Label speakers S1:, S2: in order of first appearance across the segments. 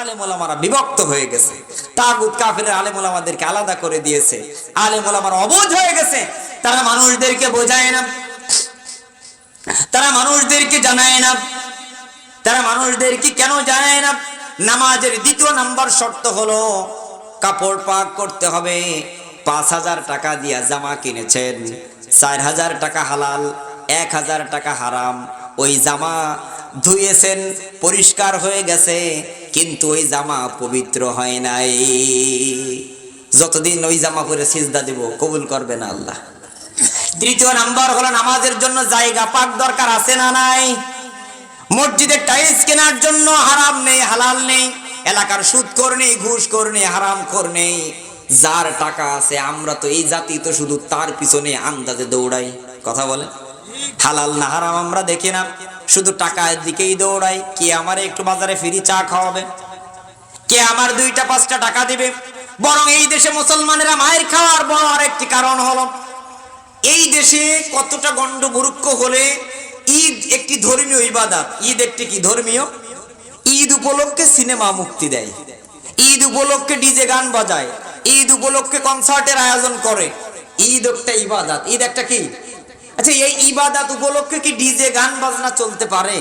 S1: আলেমোলামারা বিভক্ত হয়ে গেছে। তাগুত কাফিরের আলেমোলামাদেরকে আলাদা করে দিয়েছে। আলেমোলামারা অবোধ হয়ে গেছে। তারা মানুষদেরকে বোঝায় না। তারা মানুষদেরকে জানায় না। তারা মানুষদেরকে কেন জানায় না? নামাজের দ্বিতীয় নাম্বার শর্ত হলো, কাপড় পাক করতে হবে। পাঁচ হাজার টাকা দিয়া জামা কিনেছেন। চার হাজার টাকা হালাল, এক হাজার টাকা হারাম। ওই জামা ধুয়েছেন, পরিষ্কার হয়ে গেছে। কিন্তু ওই জামা পবিত্র হয় নাই। যতদিন ওই জামা পরে সিজদা দিব, কবুল করবে না আল্লাহ। তৃতীয় নাম্বার হলো নামাজের জন্য জায়গা পাক দরকার আছে না নাই? মসজিদের টাইলস কেনার জন্য হারাম নেই, হালাল নেই। এলাকার সুদ কর নেই ঘুষ কর নেই হারাম কর নেই যার টাকা আছে, আমরা তো এই জাতি তো শুধু তার পিছনে আন্দাজে দৌড়াই। কথা বলে হালাল না হারাম আমরা দেখি না। শুধু টাকার দিকেই দৌড়াই কে আমারে একটু বাজারে ফিরি চা খাওয়াবে? কে আমার দুইটা, পাঁচটা টাকা দিবে? বরং এই দেশে মুসলমানেরা মায়ের খাওয়ার বড় আরেকটি কারণ হলো, এই দেশে কতটা গণ্ড মুরুক্ষ হলে ঈদ একটি ধর্মীয় ইবাদত। ঈদ একটি কি ধর্মীয়? ঈদ উপলক্ষে সিনেমা মুক্তি দেয়। ঈদ উপলক্ষে ডিজে গান বাজায়। ঈদ উপলক্ষে কনসার্টের আয়োজন করে। ঈদ একটা ইবাদত। ঈদ একটা কি? আচ্ছা এই ইবাদাত উপলক্ষে কি ডিজে গান বাজনা চলতে পারে?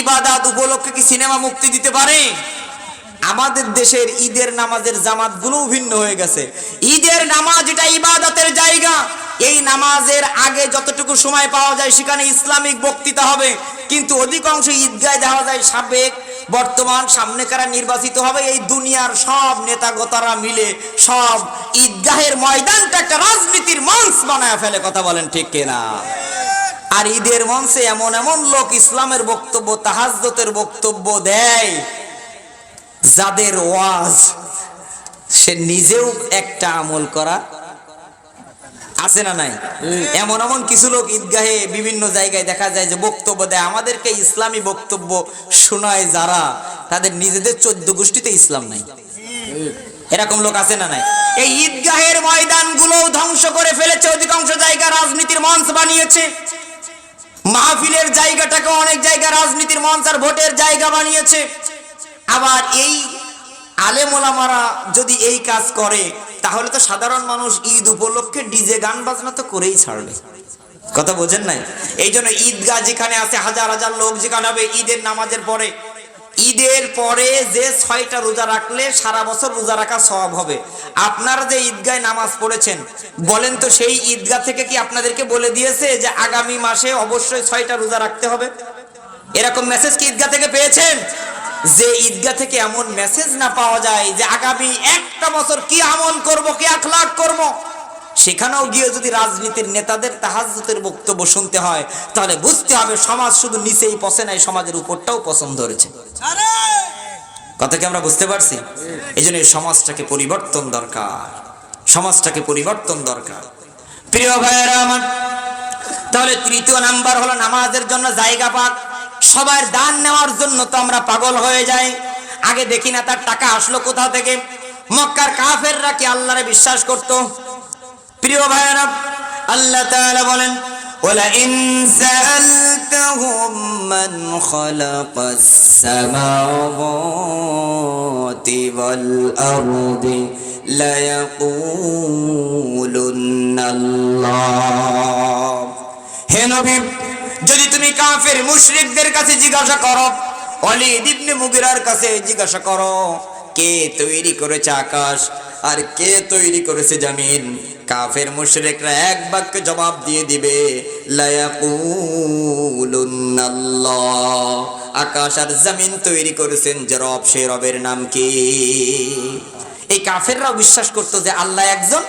S1: ইবাদাত উপলক্ষে কি সিনেমা মুক্তি দিতে পারে? আমাদের দেশের ঈদের নামাজের জামাতগুলো ভিন্ন হয়ে গেছে। ঈদের নামাজ এটা ইবাদতের জায়গা। এই নামাজের আগে যতটুকু সময় পাওয়া যায়, সেখানে ইসলামিক বক্তৃতা হবে। কিন্তু অধিকাংশ ঈদগায় দেখা যায় সাবেক বর্তমান সামনে কারা নির্বাচিত হবে, এই দুনিয়ার সব নেতাগতারা মিলে সব ঈদগাহের ময়দানটা একটা রাজনীতির মঞ্চ বানায় ফেলে, কথা বলেন ঠিক কিনা? আর ঈদের মঞ্চে এমন এমন লোক ইসলামের বক্তব্য তাহাজ্জতের বক্তব্য দেয়, যাদের ওয়াজ সে নিজেও একটা আমল করা আছে না নাই? এমন এমন কিছু লোক ঈদগাহে বিভিন্ন জায়গায় দেখা যায় যে বক্তব্য দেয়। আমাদেরকে ইসলামী বক্তব্য শোনায় যারা, তাদের নিজেদের চোদ্দ গোষ্ঠীতে ইসলাম নাই। এরকম লোক আছে না নাই? এই ঈদগাহের ময়দানগুলো ধ্বংস করে ফেলেছে, অধিকাংশ জায়গা রাজনীতির মঞ্চ বানিয়েছে। মাহফিলের জায়গাটাকে অনেক জায়গা রাজনীতির মঞ্চ আর ভোটের জায়গা বানিয়েছে। আবার এই আলেমোলামারা যদি এই কাজ করে, তাহলে তো সাধারণ মানুষ ঈদ উপলক্ষে ডিজে গান বাজনা তো করেই ছাড়বে। কথা বোঝেন নাই? এই জন্য ঈদগাহ যেখানে আছে, হাজার হাজার লোক যেখানে হবে, ঈদের নামাজের পরে। ঈদের পরে যে ছয়টা রোজা রাখলে সারা বছর রোজা রাখা সব হবে। আপনারা যে ঈদগায় নামাজ পড়েছেন, বলেন তো সেই ঈদগাহ থেকে কি আপনাদেরকে বলে দিয়েছে যে আগামী মাসে অবশ্যই ছয়টা রোজা রাখতে হবে? এরকম মেসেজ কি ঈদগাহ থেকে পেয়েছেন? যে ঈদগাহ থেকে এমন মেসেজ না পাওয়া যায় যে আগামী একটা বছর কি আমল করব কি আখলাক করব সেখানেও গিয়ে যদি রাজনীতির নেতাদের তাহাজ্জুতের বক্তব্য শুনতে হয় তাহলে বুঝতে হবে সমাজ শুধু নিচেই পচে নাই সমাজের উপরটাও পছন্দ ধরেছে কথা কি আমরা বুঝতে পারছি? এই জন্য সমাজটাকে পরিবর্তন দরকার। সমাজটাকে পরিবর্তন দরকার। প্রিয় ভাইয়েরা আমার তাহলে তৃতীয় নাম্বার হলো নামাজের জন্য জায়গা পাক। সবার দান নেওয়ার জন্য তো আমরা পাগল হয়ে যাই আগে দেখি না তার টাকা আসলো কোথা থেকে মক্কার কাফেররা কি আল্লাহরে বিশ্বাস করত প্রিয় ভাইয়েরা আল্লাহ তাআলা বলেন ولئن سألتهم من خلق السماوات والأرض ليقولن الله হে নবী যদি তুমি কাফের মুশরিকদের কাছে জিজ্ঞাসা করো অলিদ ইবনে মুগিরার কাছে জিজ্ঞাসা করো, কে তৈরি করেছে আকাশ আর কে তৈরি করেছে জমিন? কাফের মুশরিকরা এক বাক্যে জবাব দিয়ে দিবে আকাশ আর জমিন তৈরি করেছেন যে রব, সে রবের নাম কি? এই কাফেররাও বিশ্বাস করতো যে আল্লাহ একজন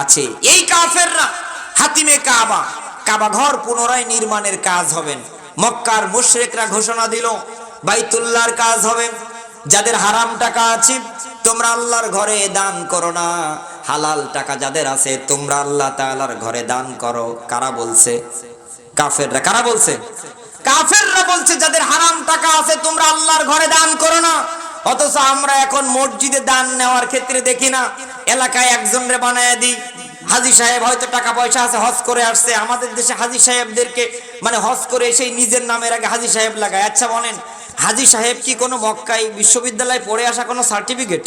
S1: আছে। এই কাফেররা হাতিমে কাবা কাবা ঘর পুনরায় নির্মাণের কাজ হবেন মক্কার মুশরিকরা ঘোষণা দিল, বাইতুল্লাহর কাজ হবে। যাদের হারাম টাকা আছে, তোমরা আল্লাহর ঘরে দান করো না। হালাল টাকা যাদের আছে, তোমরা আল্লাহ তাআলার ঘরে দান করো। কারা বলছে? কাফেররা। কারা বলছে? কাফেররা বলছে, যাদের হারাম টাকা আছে, তোমরা আল্লাহর ঘরে দান করো না। অথচ আমরা এখন মসজিদে দান নেওয়ার ক্ষেত্রে দেখি না, এলাকায় একজনরে বানায় দিই। হাজি সাহেব হয়তো টাকা পয়সা আছে, হজ করে আসছে। আমাদের দেশে হাজি সাহেবদেরকে মানে হজ করে সেই নিজের নামের আগে হাজি সাহেব লাগায়। আচ্ছা বলেন, হাজি সাহেব কি কোনো মক্কাই বিশ্ববিদ্যালয়ে পড়ে আসা কোনো সার্টিফিকেট?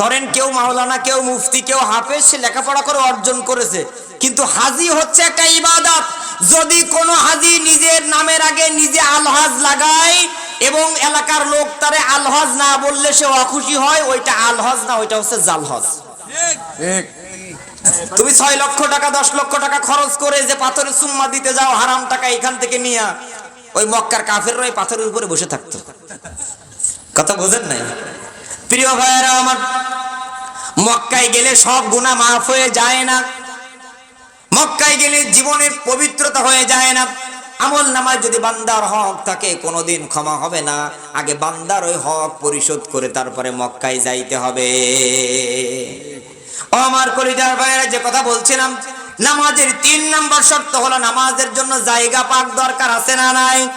S1: ধরেন কেউ মাওলানা, কেউ মুফতি, কেউ হাফেজ, সে লেখাপড়া করে অর্জন করেছে। কিন্তু হাজি হচ্ছে একটা ইবাদত। যদি কোনো হাজি নিজের নামের আগে নিজে আলহাজ লাগায় এবং এলাকার লোক তারে আলহাজ না বললে সে অখুশি হয়, ওইটা আলহাজ না, ওইটা হচ্ছে জালহজ। তুমি ছয় লক্ষ টাকা, দশ লক্ষ টাকা খরচ করে যে পাথরের সুম্মা দিতে যাও, হারাম টাকা এখান থেকে নিয়ে, ওই মক্কার কাফের ওই পাথরের উপরে বসে থাকতো। কথা বোঝেন নাই? প্রিয় ভাইয়েরা আমার, মক্কায় গেলে সব গুণা মাফ হয়ে যায় না। মক্কায় গেলে জীবনের পবিত্রতা হয়ে যায় না। আমল নামায় যদি বান্দার হক থাকে, কোনোদিন ক্ষমা হবে না। আগে বান্দার ওই হক পরিশোধ করে তারপরে মক্কায় যাইতে হবে। আমার কলিজার ভাইয়েরা, যে কথা বলছিলাম, নামাজের তিন নম্বর শর্ত হলো নামাজের জন্য জায়গা পাক দরকার আছে না নাই?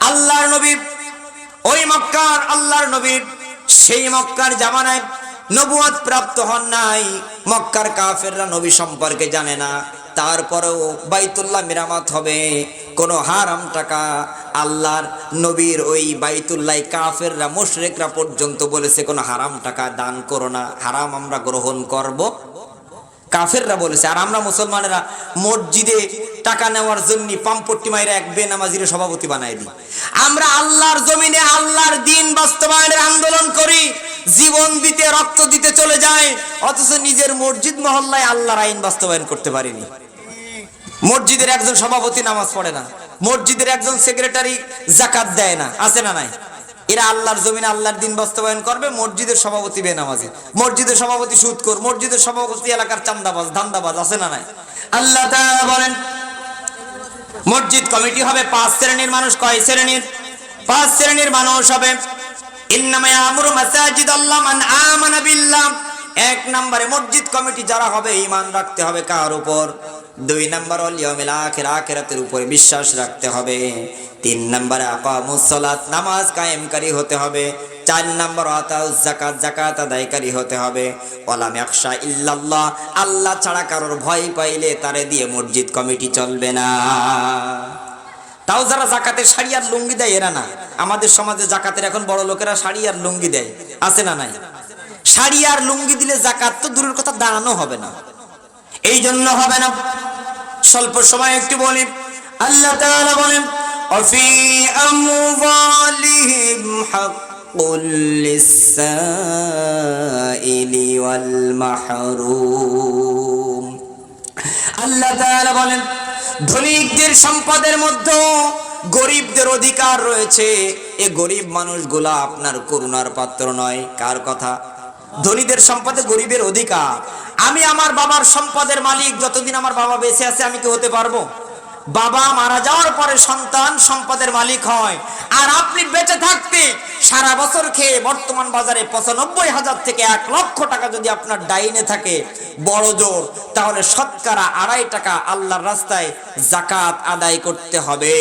S1: আল্লাহর নবী, ওই মক্কার আল্লাহর নবীর সেই মক্কার জামানায় নবুয়াত প্রাপ্ত হন নাই। মক্কার কাফেররা নবী সম্পর্কে জানে না। তারপরেও বাইতুল্লাহ মেরামত হবে। কোনো হারাম টাকা আল্লাহর নবীর ওই বাইতুল্লাহ কাফেররা, মুশরিকরা পর্যন্ত বলেছে, কোনো হারাম টাকা দান করো না, হারাম আমরা গ্রহণ করব। কাফেররা বলেছে, আর আমরা মুসলমানেরা মসজিদে টাকা নেওয়ার জন্য পাম্পট্টি মাইরা এক বেনামাজির সভাপতি বানাই দিই। আমরা আল্লাহর জমিনে আল্লাহর দিন বাস্তবায়নের আন্দোলন করি, জীবন দিতে, রক্ত দিতে চলে যায়, অথচ নিজের মসজিদ মহল্লায় আল্লাহর আইন বাস্তবায়ন করতে পারিনি। মসজিদের একজন সভাপতি নামাজ পড়ে না। মসজিদের একজন সেক্রেটারি জাকাত দেয় না। আছে না নাই? এরা আল্লাহর জমিনে আল্লাহর দিন বাস্তবায়ন করবে, মসজিদের সভাপতি বেনামাজি। মসজিদের সভাপতি সুদকর মসজিদের সভাপতি এলাকার চান্দাবাজ, ধান্দাবাজ, আছে না নাই? আল্লাহ বলেন, মসজিদ কমিটি হবে পাঁচ শ্রেণির মানুষ। কয় শ্রেণির? পাঁচ শ্রেণির মানুষ হবে এক নম্বরে মসজিদ কমিটি যারা হবে ইমান রাখতে হবে কার উপর? দুই নম্বর আখির, আখিরাতের উপরে বিশ্বাস রাখতে হবে। তিন নম্বরে আকামুস সালাত, নামাজ কায়েমকারী হতে হবে। চার নম্বর জাকাত জাকাত আদায়কারী হতে হবে। ওয়ালাম ইয়াখশা ইল্লাল্লাহ, আল্লাহ ছাড়া কারোর ভয় পাইলে তারে দিয়ে মসজিদ কমিটি চলবে না। তাও যারা জাকাতের শাড়ি আর লুঙ্গি দেয়, এরা না। আমাদের সমাজে জাকাতের এখন বড় লোকেরা শাড়ি আর লুঙ্গি দেয়। আছে না নাই? শাড়ি আর লুঙ্গি দিলে জাকাত তো দূরের কথা, দাঁড়ানো হবে না। এই জন্য হবে না। স্বল্প সময় একটু বলি আল্লাহ তাআলা বলেন, অফি আমওয়ালিহিম হাক্কুল লিসাইলি ওয়াল মাহরুম আল্লাহ তাআলা বলেন ধনীকদের সম্পদের মধ্যে গরিবদের অধিকার রয়েছে। এ গরিব মানুষগুলা আপনার করুণার পাত্র নয়। কার কথা? ধনীদের সম্পদে গরিবের অধিকার। আমি আমার বাবার সম্পদের মালিক, যতদিন আমার বাবা বেঁচে আছে আমি কি হতে পারব? বাবা মারা যাওয়ার পরে সন্তান সম্পদের মালিক হয়। আর আপনি বেঁচে থাকতে সারা বছর খেয়ে বর্তমান বাজারে পঁচানব্বই হাজার থেকে এক লক্ষ টাকা যদি আপনার ডাইনে থাকে, বড় জোর, তাহলে শতকরা আড়াই টাকা আল্লাহর রাস্তায় জাকাত আদায় করতে হবে।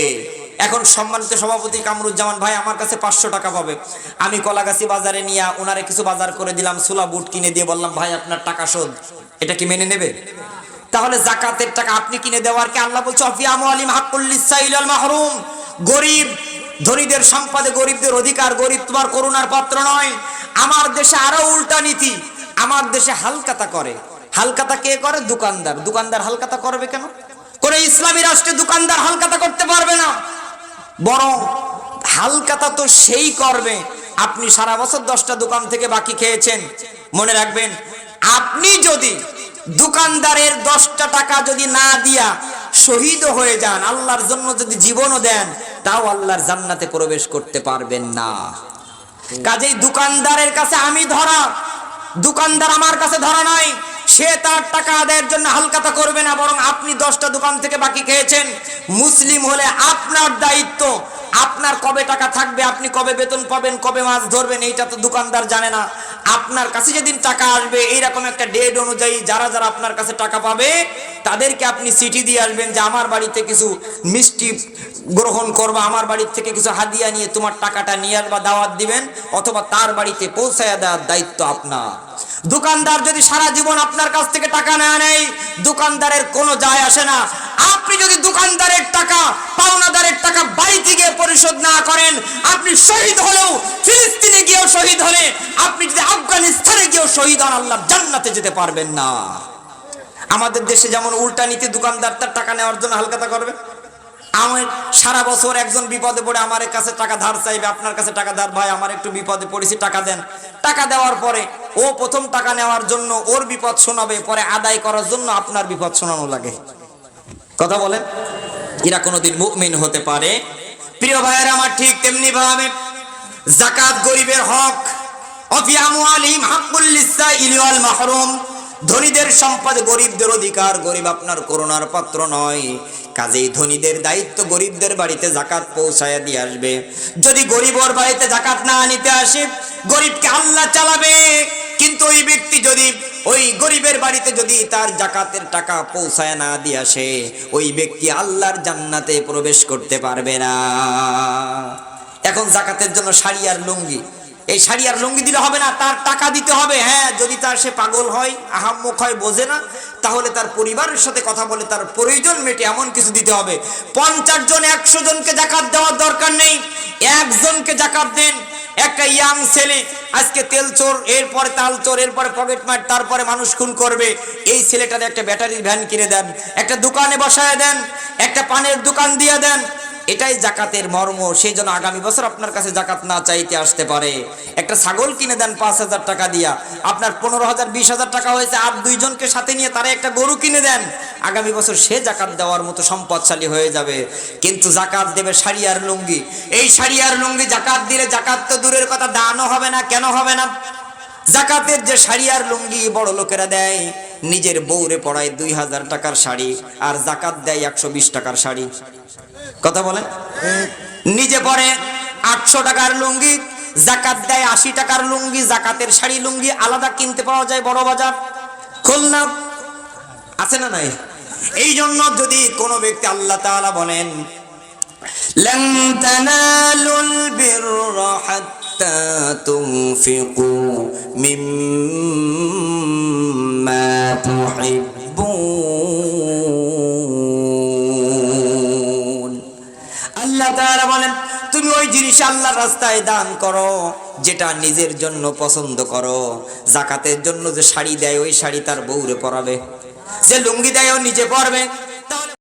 S1: এখন সম্মানিত সভাপতি কামরুজ্জামান ভাই আমার কাছে পাঁচশো টাকা পাবে। আমি কলাগাছি বাজারে নিয়ে ওনারে কিছু বাজার করে দিলাম, সুলা বুট কিনে দিয়ে বললাম, ভাই, আপনার টাকা শোধ। এটা কি মেনে নেবে? তাহলে জাকাতের টাকা আপনি কিনে দেওয়ার কি? আল্লাহ বলছে মাহরুম। গরিব, ধনীদের সম্পদে গরিবদের অধিকার, গরিব তোমার করুণার পাত্র নয়। আমার দেশে আরও উল্টা নীতি। আমার দেশে হালকাতা করে। হালকাতা কে করে? দোকানদার। দোকানদার হালকাতা করবে কেন? কোন ইসলামী রাষ্ট্রে দোকানদার হালকাতা করতে পারবে না। বরং হালকাতা তো সেই করবে আপনি সারা বছর দশটা দোকান থেকে বাকি খেয়েছেন। মনে রাখবেন, আপনি যদি দোকানদারের দশটা টাকা যদি না দিয়া শহীদ হয়ে যান, আল্লাহর জন্য যদি জীবনও দেন, তাও আল্লাহর জান্নাতে প্রবেশ করতে পারবেন না। কাজেই দোকানদারের কাছে আমি ধরা, দোকানদার আমার কাছে ধরা নাই। সে তার টাকা আদায়ের জন্য হালকাতা করবে না, বরং আপনি দশটা দোকান থেকে বাকি খেয়েছেন। মুসলিম হলে আপনার দায়িত্ব, আপনার কবে টাকা থাকবে, আপনি কবে বেতন পাবেন, কবে মাছ ধরবেন, এইটা তো দোকানদার জানে না। আপনার কাছে যেদিন টাকা আসবে, এইরকম একটা ডেট অনুযায়ী যারা যারা আপনার কাছে টাকা পাবে, তাদেরকে আপনি চিঠি দিয়ে আসবেন যে, আমার বাড়িতে কিছু মিষ্টি গ্রহণ করবা, আমার বাড়ির থেকে কিছু হাদিয়া নিয়ে তোমার টাকাটা নিয়ে আসবা, দাওয়াত দিবেন, অথবা তার বাড়িতে পৌঁছায় দেওয়ার দায়িত্ব আপনার। দোকানদার যদি সারা জীবন আপনার কাছ থেকে টাকা না নেয় দোকানদারের কোনো যায় আসে না। আপনি যদি দোকানদারের টাকা, পাওনাদারের টাকা বাড়িতে গিয়ে পরিশোধ না করেন, আপনি শহীদ হলেও, ফিলিস্তিনে গিয়েও শহীদ হলে, আপনি যদি আফগানিস্তানে গিয়েও শহীদ হন, আল্লাহ জান্নাতে যেতে পারবেন না। আমাদের দেশে যেমন উল্টা নীতি, দোকানদার তার টাকা নেওয়ার জন্য হালকাতা করবে। আমার সারা বছর একজন বিপদে পড়ে আমার কাছে টাকা ধার চাইবে, আপনার কাছে টাকা ধার, ভাই, আমার একটু বিপদে পড়েছি, টাকা দেন। টাকা দেওয়ার পরে ও প্রথম টাকা নেওয়ার জন্য ওর বিপদ শোনাবে, পরে আদায় করার জন্য আপনার বিপদ শোনানো লাগে। কথা বলেন? এরা কোনোদিন মুমিন হতে পারে। প্রিয় ভাইয়ের, আমার ঠিক তেমনি ভাবে জাকাত গরিবের হক ধনীদের সম্পদ গরিবদের অধিকার, গরিব আপনার করোনার পাত্র নয়। কাজেই ধনীদের দায়িত্ব গরিবদের বাড়িতে জাকাত পৌঁছায় দিয়ে আসবে। যদি গরিব ওর বাড়িতে জাকাত না নিতে আসে, গরিবকে আল্লাহ চালাবে। কিন্তু ওই ব্যক্তি যদি, ওই গরিবের বাড়িতে যদি তার জাকাতের টাকা পৌঁছায় না দিয়ে আসে, ওই ব্যক্তি আল্লাহর জান্নাতে প্রবেশ করতে পারবে না। এখন জাকাতের জন্য শাড়ি আর লুঙ্গি এই শাড়ি আর লুঙ্গি দিলে হবে না, তার টাকা দিতে হবে। হ্যাঁ যদি তার সে পাগল হয়, আহাম্মক হয়, বোঝে না, তাহলে তার পরিবারের সাথে কথা বলে তার প্রয়োজন মেটে এমন কিছু দিতে হবে। পঞ্চাশ জন, একশো জনকে জাকাত দেওয়ার দরকার নেই। একজনকে জাকাত দেন। একটা ইয়াং ছেলে, আজকে তেল চোর, এরপরে তাল চোর, এরপরে পকেট মার, তারপরে মানুষ খুন করবে। এই ছেলেটার একটা ব্যাটারির ভ্যান কিনে দেন, একটা দোকানে বসায় দেন, একটা পানের দোকান দিয়ে দেন। এটাই জাকাতের মর্ম সেই জন্য আগামী বছর আপনার কাছে জাকাত না চাইতে আসতে পারে। একটা ছাগল কিনে দেন পাঁচ হাজার টাকা দিয়া, আপনার পনেরো হাজার, বিশ হাজার টাকা হয়েছে, আর দুইজনকে সাথে নিয়ে তারা একটা গরু কিনে দেন, আগামী বছর সে জাকাত দেওয়ার মতো সম্পদশালী হয়ে যাবে। কিন্তু জাকাত দেবে শাড়ি আর লুঙ্গি। এই শাড়ি আর লুঙ্গি জাকাত দিলে জাকাত তো দূরের কথা, দানও হবে না, কেন হবে না? জাকাতের যে শাড়ি আর লুঙ্গি বড় লোকেরা দেয়, নিজের বউরে পড়ায় দুই হাজার টাকার শাড়ি, আর জাকাত দেয় একশো বিশ টাকার শাড়ি। কথা বলেন নিজে পরে আটশো টাকার লুঙ্গি জাকাত দেয় আশি টাকার লুঙ্গি জাকাতের শাড়ি লুঙ্গি আলাদা কিনতে পাওয়া যায় বড় বাজার খুলনা আছে না নাই এই জন্য যদি কোনো ব্যক্তি আল্লাহ তাআলা বলেন لن تنالوا البر حتى تنفقوا مما تحبون জিনিস আল্লাহর রাস্তায় দান করো, যেটা নিজের জন্য পছন্দ করো। জাকাতের জন্য যে শাড়ি দেয়, ওই শাড়ি তার বউরে পরাবে। যে লুঙ্গি দেয়, ও নিজে পরবে।